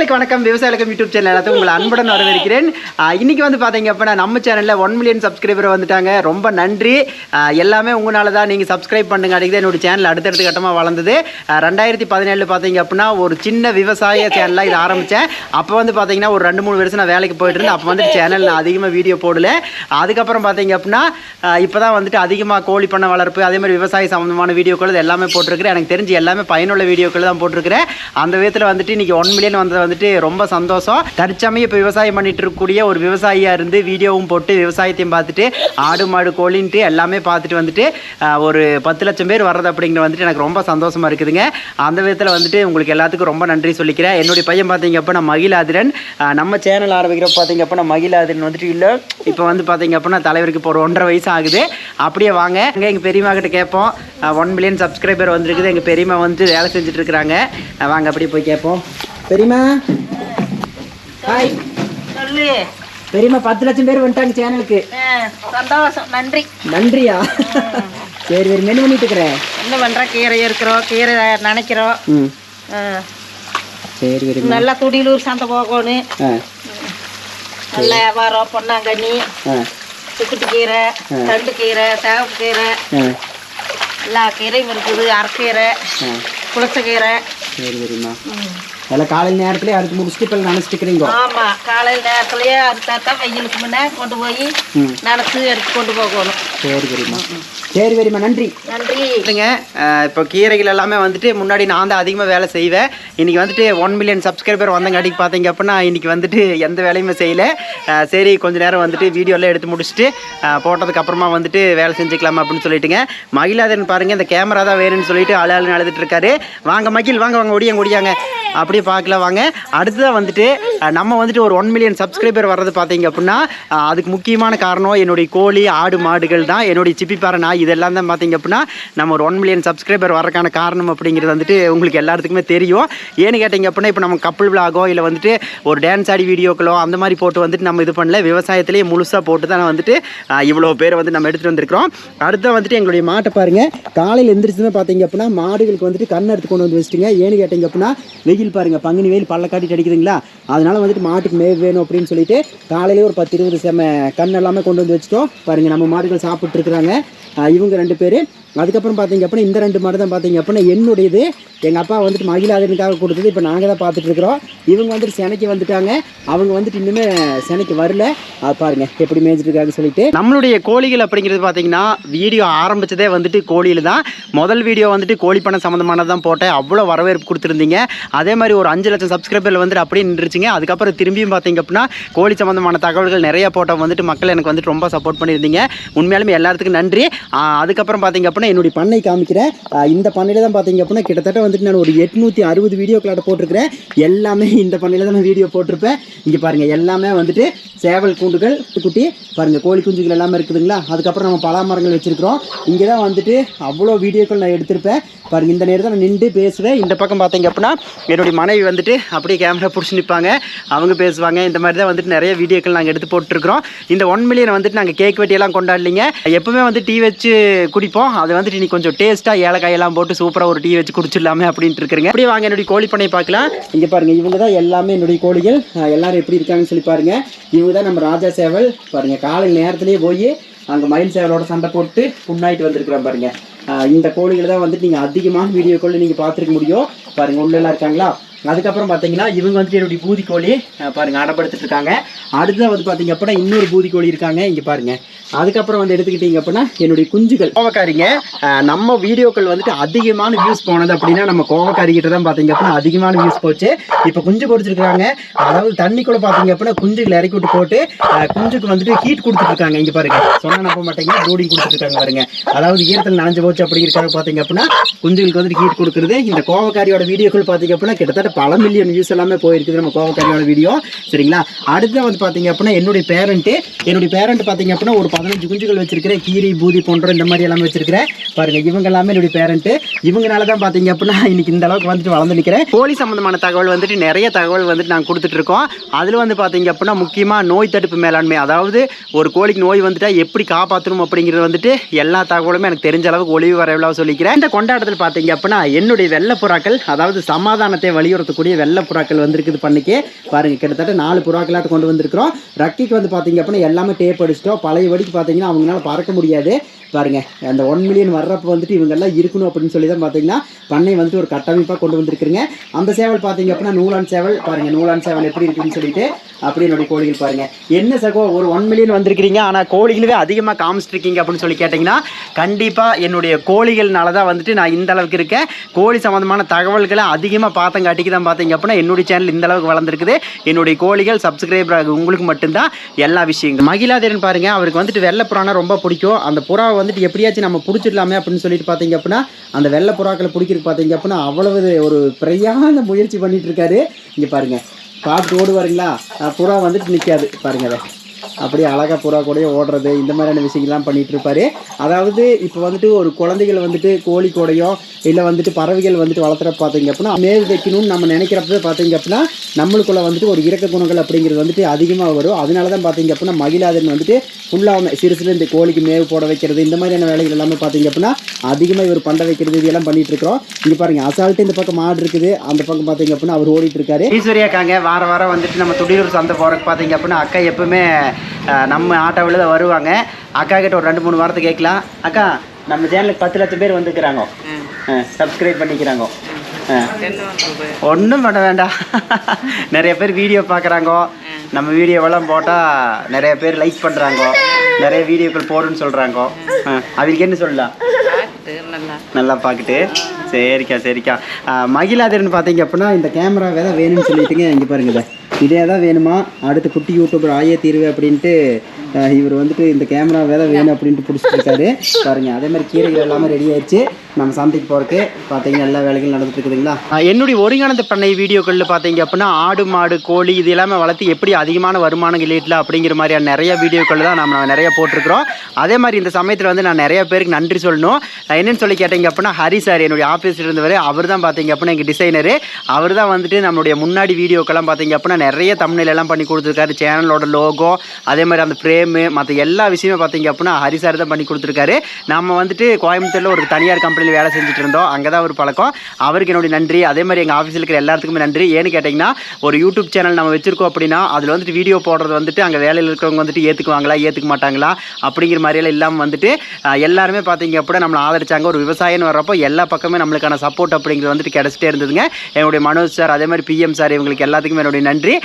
நேர்களுக்கு வணக்கம். விவசாயிகளுக்கும் யூடியூப் சேனல் எல்லாத்தையும் உங்களை அன்புடன் வரவேற்கிறேன். இன்னைக்கு வந்து பார்த்தீங்க அப்படின்னா நம்ம சேனலில் ஒன் மில்லியன் சப்ஸ்கிரைபர் வந்துட்டாங்க. ரொம்ப நன்றி. எல்லாமே உங்களால தான் நீங்கள் சப்ஸ்கிரைப் பண்ணுங்க. அடிக்கிறது என்னோட சேனல் அடுத்தடுத்த கட்டமாக வளர்ந்தது. ரெண்டாயிரத்தி பதினேழு பார்த்தீங்க அப்படின்னா ஒரு சின்ன விவசாய சேனலாக இது ஆரம்பித்தேன் அப்போ வந்து பார்த்தீங்கன்னா ஒரு ரெண்டு மூணு வருஷம் நான் வேலைக்கு போயிட்டு இருந்தேன். அப்போ வந்து சேனல் நான் அதிகமாக வீடியோ போடல. அதுக்கப்புறம் பார்த்தீங்க அப்படின்னா இப்போ தான் வந்துட்டு அதிகமாக கோழி பண்ண வளர்ப்பு அதே மாதிரி விவசாய சம்மந்தமான வீடியோக்கள் இது எல்லாமே போட்டிருக்கிறேன். எனக்கு தெரிஞ்சு எல்லாமே பயனுள்ள வீடியோக்கள் தான் போட்டிருக்கிறேன். அந்த விதத்தில் வந்துட்டு இன்னைக்கு ஒன் மில்லியன் வந்தது வந்துட்டு ரொம்ப சந்தோஷம். தற்சமயம் இப்போ விவசாயம் பண்ணிட்டு இருக்கக்கூடிய ஒரு விவசாயியாக இருந்து வீடியோவும் போட்டு விவசாயத்தையும் பார்த்துட்டு ஆடு மாடு கோழின்ட்டு எல்லாமே பார்த்துட்டு வந்துட்டு ஒரு பத்து லட்சம் பேர் வர்றது அப்படிங்கிற வந்துட்டு எனக்கு ரொம்ப சந்தோஷமா இருக்குதுங்க. அந்த விதத்தில் வந்துட்டு உங்களுக்கு எல்லாத்துக்கும் ரொம்ப நன்றி சொல்லிக்கிறேன். என்னுடைய பையன் பார்த்தீங்க அப்படின்னா மகிழாதிரன். நம்ம சேனல் ஆரம்பிக்கிறப்ப பார்த்தீங்க அப்படின்னா மகிழாதிரன் வந்துட்டு இல்லை. இப்போ வந்து பார்த்தீங்க அப்படின்னா தலைவருக்கு இப்போ ஒரு ஒன்றரை வயசு ஆகுது. அப்படியே வாங்க. அங்கே எங்கள் பெரியமா கிட்ட கேட்போம். ஒன் மில்லியன் சப்ஸ்கிரைபர் வந்திருக்குது. எங்கள் பெரியம்மா வந்து வேலை செஞ்சுட்டு இருக்கிறாங்க. வாங்க அப்படியே போய் கேட்போம். பெரியம்மா? ஹாய் சொல்லு. பெரியம்மா பத்து லட்சம் பேர் வந்துட்டாங்க சேனலுக்கு. சந்தோஷம். நன்றி. நன்றியா? சரி சரி. மெனு பண்ணிட்டு இருக்கிறேன் என்ன பண்ற? கீரை இருக்கிறோம் கீரை நினைக்கிறோம். ம். சரி பெரியம்மா நல்லா துடியலூர் சந்தை போகணும். நல்ல வியாபாரம் பொன்னாங்கண்ணி சுக்குட்டு கீரை தண்டு கீரை சேவப்பு கீரை. எல்லா கீரையும் இருக்குது. அரைக்கீரை ஆ. புளிச்சக்கீரை சரி பெரியம்மா எல்லாம் காலையில் நேரத்துலேயே அறுத்து முடிச்சுட்டு இப்போ நினச்சிட்டு இருக்கிறீங்க ஆமா காலையில் நேரத்துலயே அறுத்தா தான் வெயிலுக்கு முன்னே கொண்டு போய் ம். நினச்சி எடுத்து கொண்டு போகணும். சரி பெரியம்மா. சரி பெரியம்மா நன்றி. நன்றி. இல்லைங்க இப்போ கீரைகள் எல்லாமே வந்துட்டு முன்னாடி நான் தான் அதிகமாக வேலை செய்வேன். இன்னைக்கு வந்துட்டு ஒன் மில்லியன் சப்ஸ்கிரைபர் வந்தங்காட்டிக்கு பார்த்தீங்க அப்படின்னா இன்னைக்கு வந்துட்டு எந்த வேலையுமே செய்யல. சரி கொஞ்ச நேரம் வந்துட்டு வீடியோலாம் எடுத்து முடிச்சுட்டு அஹ் போட்டதுக்கு அப்புறமா வந்துட்டு வேலை செஞ்சுக்கலாம் அப்படின்னு சொல்லிட்டுங்க. மகிழாதன் பாருங்க இந்த கேமரா தான் வேணும்னு சொல்லிட்டு அழகு அழுதுட்டு இருக்காரு. வாங்க மகிழ் வாங்க வாங்க ஒடியாங்க ஒடியாங்க. வீடியோ பார்க்கலாம் வாங்க. அடுத்ததாக வந்துட்டு நம்ம வந்துட்டு ஒரு ஒன் மில்லியன் சப்ஸ்கிரைபர் வர்றது பார்த்தீங்க அப்படின்னா அதுக்கு முக்கியமான காரணம் என்னுடைய கோழி ஆடு மாடுகள் தான். என்னுடைய சிப்பிப்பாறை நாய் இதெல்லாம் தான் பார்த்தீங்க அப்படின்னா நம்ம ஒரு ஒன் மில்லியன் சப்ஸ்கிரைபர் வரக்கான காரணம் அப்படிங்கிறது வந்துட்டு உங்களுக்கு எல்லாத்துக்குமே தெரியும். ஏன்னு கேட்டிங்க அப்படின்னா இப்போ நம்ம கப்பல் விழாகோ இல்லை வந்துட்டு ஒரு டான்ஸ் ஆடி வீடியோக்களோ அந்த மாதிரி போட்டு வந்துட்டு நம்ம இது பண்ணல. விவசாயத்திலேயே முழுசாக போட்டு தான் வந்துட்டு இவ்வளோ பேர் வந்து நம்ம எடுத்துகிட்டு வந்திருக்கிறோம். அடுத்த வந்துட்டு எங்களுடைய மாட்டை பாருங்க. காலையில் எந்திரிச்சுன்னு பார்த்தீங்க அப்படின்னா மாடுகளுக்கு வந்துட்டு கண் எடுத்து கொண்டு வந்து வச்சுட்டுங்க. ஏன்னு கேட்டிங்க அப்படின்னா வெயில் பாருங்கள் பங்குனி வெயில் பல்ல காட்டி அடிக்குதுங்களா? அதனால் வந்துட்டு மாட்டுக்கு மேவு வேணும் அப்படின்னு சொல்லிட்டு காலையிலேயே ஒரு பத்து இருபது செம கண் எல்லாமே கொண்டு வந்து வச்சுட்டோம். பாருங்கள் நம்ம மாடுகள் சாப்பிட்ருக்குறாங்க இவங்க ரெண்டு பேர். அதுக்கப்புறம் பார்த்தீங்க அப்படின்னா இந்த ரெண்டு மாடு தான் பார்த்தீங்க அப்படின்னா என்னுடையது. எங்கள் அப்பா வந்துட்டு மகிழாதனுக்காக கொடுத்தது. இப்போ நாங்கள் தான் பார்த்துட்ருக்குறோம் இவங்க வந்துட்டு செனைக்கு வந்துட்டாங்க. அவங்க வந்துட்டு இன்னுமே செனைக்கு வரல. அது பாருங்க எப்படி மேய்ஞ்சிட்டு இருக்காங்க சொல்லிட்டு. நம்மளுடைய கோழிகள் அப்படிங்கிறது பார்த்தீங்கன்னா வீடியோ ஆரம்பிச்சதே வந்துட்டு கோழியில் தான். முதல் வீடியோ வந்துட்டு கோழி பண்ண சம்மந்தமானது தான் போட்டேன். அவ்வளோ வரவேற்பு கொடுத்துருந்தீங்க. அதே மாதிரி ஒரு அஞ்சு லட்சம் சப்ஸ்கிரைபர் வந்துட்டு அப்படியே நின்றுச்சுங்க. அதுக்கப்புறம் திரும்பியும் பார்த்தீங்க அப்படின்னா கோழி சம்மந்தமான தகவல்கள் நிறைய போட்டோம். வந்துட்டு மக்கள் எனக்கு வந்துட்டு ரொம்ப சப்போர்ட் பண்ணியிருந்தீங்க. உண்மையாலுமே எல்லாத்துக்கும் நன்றி. அதுக்கப்புறம் பார்த்தீங்க அப்படின்னா என்னுடைய பண்ணை காமிக்கிறேன். இந்த பண்ணையில் தான் பார்த்தீங்க அப்படின்னா கிட்டத்தட்ட வந்துட்டு நான் ஒரு எட்நூற்றி அறுபது வீடியோக்களாட்ட போட்டிருக்கிறேன். எல்லாமே இந்த பண்ணையில் தான் நான் வீடியோ போட்டிருப்பேன். இங்கே பாருங்கள் எல்லாமே வந்துட்டு சேவல் கூண்டுகள் குட்டி பாருங்க கோழி குஞ்சுகள் எல்லாமே இருக்குதுங்களா? அதுக்கப்புறம் நம்ம பலா மரங்கள் வச்சுருக்கிறோம். இங்கே தான் வந்துட்டு அவ்வளோ வீடியோக்கள் நான் எடுத்திருப்பேன். பாருங்கள் இந்த நேரத்தில் நான் நின்று பேசுவேன். இந்த பக்கம் பார்த்தீங்க அப்படின்னா என்னுடைய மனைவி வந்துட்டு அப்படியே கேமரா பிடிச்சி நிற்பாங்க அவங்க பேசுவாங்க. இந்த மாதிரி தான் வந்துட்டு நிறைய வீடியோக்கள் நாங்கள் எடுத்து போட்டுருக்கிறோம். இந்த ஒன் மில்லியன் வந்துட்டு நாங்கள் கேக் வெட்டியெல்லாம் கொண்டாடலிங்க. எப்பவுமே வந்து டீ வச்சு குடிப்போம். அது வந்துட்டு நீ கொஞ்சம் டேஸ்ட்டாக ஏலக்காயெல்லாம் போட்டு சூப்பராக ஒரு டீ வச்சு குடிச்சிடலாமே அப்படின்ட்டு இருக்கிறீங்க அப்படியே வாங்க என்னுடைய கோழி பண்ணை பார்க்கலாம். இங்கே பாருங்க இவங்க தான் எல்லாமே என்னுடைய கோழிகள். எல்லாரும் எப்படி இருக்காங்கன்னு சொல்லி பாருங்க. இவங்க தான் நம்ம ராஜா சேவல். பாருங்க காலை நேரத்துலேயே போய் அங்கே மயில் சேவலோட சண்டை போட்டு புண்ணாயிட்டு வந்திருக்கிறோம் பாருங்கள் இந்த கோழிகளை தான் வந்துட்டு நீங்கள் அதிகமான வீடியோக்கள் நீங்கள் பார்த்துருக்க முடியும். பாருங்கள் உள்ளெல்லாம் இருக்காங்களா? அதுக்கப்புறம் பார்த்தீங்கன்னா இவங்க வந்துட்டு என்னுடைய பூதி கோழி அஹ் பாருங்க இருக்காங்க அடுத்ததாக வந்து பார்த்தீங்க அப்படின்னா இன்னொரு பூதி கோழி இருக்காங்க இங்கே பாருங்க. அதுக்கப்புறம் வந்து எடுத்துக்கிட்டீங்க அப்படின்னா என்னுடைய குஞ்சுகள். கோவக்காரிங்க நம்ம வீடியோக்கள் வந்துட்டு அதிகமான வியூஸ் போனது அப்படின்னா நம்ம கோவக்காரிக்கிட்ட தான் பார்த்தீங்க அப்படின்னா அதிகமான வியூஸ் போச்சு. இப்போ குஞ்சு பொறிச்சிருக்காங்க அதாவது தண்ணிக்குள்ளே பார்த்தீங்க அப்படின்னா குஞ்சுகள் இறக்கி விட்டு போட்டு குஞ்சுக்கு வந்துட்டு ஹீட் கொடுத்துட்ருக்காங்க இங்கே பாருங்க சொன்னா நம்ப மாட்டேங்க ப்ரூடிங் கொடுத்துட்டு பாருங்க. அதாவது ஈரத்தில் நனைஞ்சு போச்சு அப்படிங்கிறக்காக பார்த்தீங்க அப்படின்னா குஞ்சுகளுக்கு வந்துட்டு ஹீட் கொடுக்குறது. இந்த கோவக்காரியோட வீடியோக்கள் பார்த்தீங்க அப்படின்னா கிட்டத்தட்ட பல மில்லியன் வியூஸ் எல்லாமே போயிருக்குது நம்ம கோவக்காரியோட வீடியோ சரிங்களா? அடுத்து வந்து பார்த்தீங்க அப்படின்னா என்னுடைய பேரண்ட்டு என்னுடைய பேரண்ட் பார்த்தீங்க அப்படின்னா ஒரு பதினஞ்சு குஞ்சுகள் வச்சிருக்கிறேன் கீரி பூதி போன்ற இந்த மாதிரி எல்லாமே வச்சிருக்கிறேன். பாருங்க இவங்க எல்லாமே என்னுடைய பேரண்ட்டு இவங்கனால தான் பார்த்தீங்க அப்படின்னா இன்னைக்கு இந்த அளவுக்கு வந்துட்டு வளர்ந்து நிற்கிறேன் கோழி சம்பந்தமான தகவல் வந்துட்டு நிறைய தகவல் வந்துட்டு நாங்கள் கொடுத்துட்டு இருக்கோம். அதில் வந்து பார்த்தீங்க அப்படின்னா முக்கியமாக நோய் தடுப்பு மேலாண்மை அதாவது ஒரு கோழிக்கு நோய் வந்துட்டா எப்படி காப்பாற்றணும் அப்படிங்கிறது வந்துட்டு எல்லா தகவலுமே எனக்கு தெரிஞ்ச அளவுக்கு ஒளிவு வரவிழா சொல்லிக்கிறேன். இந்த கொண்டாட்டத்தில் பார்த்தீங்க அப்படின்னா என்னுடைய வெள்ளப்புறாக்கள் அதாவது சமாதானத்தை வலியுறுத்த துரத்தக்கூடிய வெள்ளை புறாக்கள் வந்திருக்குது பண்ணிக்கு. பாருங்க கிட்டத்தட்ட நாலு புறாக்களாட்டு கொண்டு வந்திருக்கிறோம். ரக்கிக்கு வந்து பார்த்தீங்க அப்படின்னா எல்லாமே டேப் அடிச்சிட்டோம். பழைய வடிக்கு பார்த்தீங்கன்னா அவங்களால பறக்க முடியாது. பாருங்க அந்த ஒன் மில்லியன் வர்றப்போ வந்துட்டு இவங்கெல்லாம் இருக்கணும் அப்படின்னு சொல்லி தான் பார்த்தீங்கன்னா பண்ணை வந்துட்டு ஒரு கட்டமைப்பாக கொண்டு வந்திருக்குங்க. அந்த சேவல் பார்த்தீங்க அப்படின்னா நூலான் சேவல். பாருங்க நூலான் சேவல் எப்படி இருக்குன்னு சொல்லிட்டு அப்படி என்னுடைய கோழிகள் பாருங்க. என்ன சகோ ஒரு ஒன் மில்லியன் வந்திருக்கிறீங்க. ஆனால் கோழிகளே அதிகமாக காமிச்சிருக்கீங்க அப்படின்னு சொல்லி கேட்டிங்கன்னா கண்டிப்பாக என்னுடைய கோழிகள்னால தான் வந்துட்டு நான் இந்த அளவுக்கு இருக்கேன். கோழி சம்மந்தமான தகவல்களை அதிகமாக பார்த்தங்காட்டிக்கு தான் பார்த்தீங்க அப்படின்னா என்னுடைய சேனல் இந்த அளவுக்கு வளர்ந்துருக்குது. என்னுடைய கோழிகள் சப்ஸ்கிரைபர் ஆகும் உங்களுக்கு மட்டும்தான் எல்லா விஷயங்களும். மகிழாதேரன் பாருங்க அவருக்கு வந்துட்டு வெள்ளை புறானா ரொம்ப பிடிக்கும். அந்த புறாவை வந்துட்டு எப்படியாச்சும் நம்ம பிடிச்சிடலாமே அப்படின்னு சொல்லிட்டு பார்த்தீங்க அப்படின்னா அந்த வெள்ளை புறாக்களை பிடிக்கிறது பார்த்தீங்க அப்படின்னா அவ்வளவு ஒரு பிரயாத முயற்சி பண்ணிட்டு இருக்காரு. இங்கே பாருங்க. பார்த்து ஓடுவாருங்களா? புறா வந்துட்டு நிற்காது பாருங்க அதை அப்படியே அழகா புறா கூட ஓடுறது இந்த மாதிரியான விஷயங்கள்லாம் பண்ணிட்டு அதாவது இப்போ வந்துட்டு ஒரு குழந்தைகள் வந்துட்டு கோழி கூடையோ இல்லை வந்துட்டு பறவைகள் வந்துட்டு வளர்த்துற பார்த்தீங்க அப்படின்னா மேல் வைக்கணும்னு நம்ம நினைக்கிறப்ப பார்த்தீங்க அப்படின்னா நம்மளுக்குள்ள வந்துட்டு ஒரு இறக்க குணங்கள் அப்படிங்கிறது வந்துட்டு அதிகமாக வரும். அதனால தான் பார்த்தீங்க அப்படின்னா மகிழாதன் வந்துட்டு ஃபுல்லாக சிறு சிறு இந்த கோழிக்கு மேவு போட வைக்கிறது இந்த மாதிரியான வேலைகள் எல்லாமே பார்த்தீங்க அப்படின்னா அதிகமாக இவர் பண்ண வைக்கிறது இதெல்லாம் பண்ணிட்டு இருக்கிறோம். இங்கே பாருங்க அசால்ட்டு இந்த பக்கம் மாடு இருக்குது. அந்த பக்கம் பார்த்தீங்க அப்படின்னா அவர் ஓடிட்டு இருக்காரு. ஈஸ்வரி வார வாரம் வந்துட்டு நம்ம துடியூர் சந்தை போகிறக்கு பார்த்தீங்க அப்படின்னா அக்கா எப்பவுமே நம்ம ஆட்டோவில் தான் வருவாங்க. அக்கா கிட்ட ஒரு ரெண்டு மூணு வாரத்தை கேட்கலாம். அக்கா நம்ம சேனலுக்கு பத்து லட்சம் பேர் வந்துக்கிறாங்க. சப்ஸ்கிரைப் பண்ணிக்கிறாங்க. ஒன்றும் பண்ண வேண்டாம். நிறைய பேர் வீடியோ பார்க்குறாங்க. நம்ம வீடியோவெல்லாம் போட்டால் நிறைய பேர் லைக் பண்ணுறாங்க நிறைய வீடியோக்கள் போடுன்னு சொல்கிறாங்க அவருக்கு என்ன சொல்லலாம் நல்லா பார்த்துட்டு. சரிக்கா சரிக்கா. மகிழாதர்னு பார்த்தீங்க அப்படின்னா இந்த கேமரா வேலை வேணும்னு சொல்லிட்டுங்க. இங்கே பாருங்க இதே தான் வேணுமா? அடுத்து குட்டி யூடியூபர் ஆயே தீர்வு அப்படின்ட்டு இவர் வந்துட்டு இந்த கேமரா வேலை வேணும் அப்படின்ட்டு பிடிச்சிட்டு இருக்காரு. பாருங்க அதே மாதிரி கீரைகள் எல்லாமே ரெடி ஆயிடுச்சு. நம்ம சந்தைக்கு போகிறதுக்கு பார்த்தீங்கன்னா எல்லா வேலைகளும் நடந்துட்டு இருக்குதுங்களா? என்னுடைய ஒருங்கிணைந்த பண்ணை வீடியோக்களில் பார்த்தீங்க அப்படின்னா ஆடு மாடு கோழி இது எல்லாமே வளர்த்து எப்படி அதிகமான வருமானம் ஈட்டலாம் அப்படிங்கிற மாதிரியான நிறைய வீடியோக்கள் தான் நம்ம நிறைய போட்டிருக்கிறோம். அதே மாதிரி இந்த சமயத்தில் வந்து நான் நிறைய பேருக்கு நன்றி சொல்லணும். என்னென்னு என்னன்னு சொல்லி கேட்டீங்க அப்படின்னா ஹரி சார் என்னுடைய ஆஃபீஸில் இருந்தவர். அவர் தான் பார்த்தீங்க அப்படின்னா எங்கள் டிசைனரு அவர் தான் வந்துட்டு நம்மளுடைய முன்னாடி வீடியோக்கெல்லாம் பார்த்தீங்க அப்படின்னா நிறைய தமிழ் எல்லாம் பண்ணி கொடுத்துருக்காரு. சேனலோட லோகோ அதே மாதிரி அந்த ப்ரே கேமு மற்ற எல்லா விஷயமே பார்த்தீங்க அப்படின்னா ஹரி சார் தான் பண்ணி கொடுத்துருக்காரு. நம்ம வந்துட்டு கோயம்புத்தூரில் ஒரு தனியார் கம்பெனியில் வேலை செஞ்சுட்டு இருந்தோம். அங்கே தான் ஒரு பழக்கம். அவருக்கு என்னுடைய நன்றி. அதே மாதிரி எங்கள் ஆஃபீஸில் இருக்கிற எல்லாத்துக்குமே நன்றி. ஏன்னு கேட்டிங்கன்னா ஒரு யூடியூப் சேனல் நம்ம வச்சிருக்கோம் அப்படின்னா அதில் வந்துட்டு வீடியோ போடுறது வந்துட்டு அங்கே வேலையில் இருக்கிறவங்க வந்துட்டு ஏற்றுக்குவாங்களா ஏற்றுக்க மாட்டாங்களா அப்படிங்கிற மாதிரியெல்லாம் இல்லாமல் வந்துட்டு எல்லாருமே பார்த்தீங்க அப்படின்னா நம்மளை ஆதரிச்சாங்க. ஒரு விவசாயம்னு வர்றப்போ எல்லா பக்கமே நம்மளுக்கான சப்போர்ட் அப்படிங்கிறது வந்துட்டு கிடச்சிட்டே இருந்ததுங்க. என்னுடைய மனோஜ் சார் அதே மாதிரி பிஎம் சார் இவங்களுக்கு எல்லாத்துக்குமே என்னுடைய நன்றி.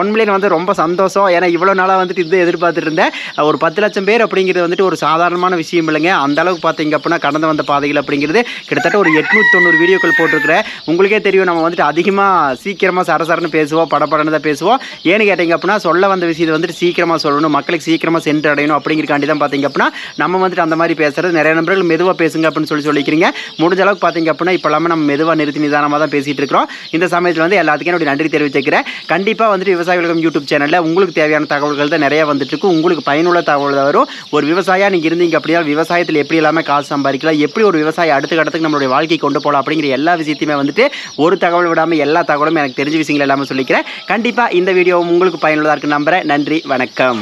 ஒன் மில்லியன் வந்து ரொம்ப சந்தோஷம். ஏன்னா இவ்வளோ நாளாக வந்துட்டு இது எதிர்பார்த்துட்டு இருந்தேன். ஒரு பத்து லட்சம் பேர் அப்படிங்கிறது வந்துட்டு ஒரு சாதாரணமான விஷயம் இல்லைங்க. அந்த அளவுக்கு பார்த்தீங்க அப்படின்னா கடந்து வந்த பாதைகள் அப்படிங்கிறது கிட்டத்தட்ட ஒரு எட்நூற்றி தொண்ணூறு வீடியோக்கள் போட்டிருக்கிறேன். உங்களுக்கே தெரியும் நம்ம வந்துட்டு அதிகமாக சீக்கிரமாக சரசரன்னு பேசுவோம் படப்படன்னு தான் பேசுவோம். ஏன்னு கேட்டிங்க அப்படின்னா சொல்ல வந்த விஷயத்தை வந்துட்டு சீக்கிரமாக சொல்லணும் மக்களுக்கு சீக்கிரமாக சென்று அடையணும் அப்படிங்கிறக்காண்டி தான் பார்த்தீங்க அப்படின்னா நம்ம வந்துட்டு அந்த மாதிரி பேசுறது. நிறைய நண்பர்கள் மெதுவாக பேசுங்க அப்படின்னு சொல்லி சொல்லிக்கிறீங்க. முடிஞ்ச அளவுக்கு பார்த்தீங்க அப்படின்னா இப்போ எல்லாமே நம்ம மெதுவாக நிறுத்தி நிதானமாக தான் பேசிகிட்டு இருக்கிறோம். இந்த சமயத்தில் வந்து எல்லாத்துக்கும் என்னுடைய நன்றி தெரிவிச்சுக்கிறேன். கண்டிப்பாக வந்துட்டு விவசாய யூடியூப் சேனலில் உங்களுக்கு தேவையான தகவல்கள் தான் நிறைய வந்துட்டு உங்களுக்கு பயனுள்ள தகவல் வரும். ஒரு விவசாயியாக நீங்கள் இருந்தீங்க அப்படின்னா விவசாயத்தில் எப்படி எல்லாமே காசு சம்பாதிக்கலாம் எப்படி ஒரு விவசாயி அடுத்த கட்டத்துக்கு நம்மளுடைய வாழ்க்கை கொண்டு போகலாம் அப்படிங்கிற எல்லா விஷயத்தையுமே வந்துட்டு ஒரு தகவல் விடாமல் எல்லா தகவலும் எனக்கு தெரிஞ்ச விஷயங்கள் எல்லாமே சொல்லிக்கிறேன். கண்டிப்பாக இந்த வீடியோ உங்களுக்கு பயனுள்ளதாக இருக்கு நம்புகிறேன் நன்றி வணக்கம்.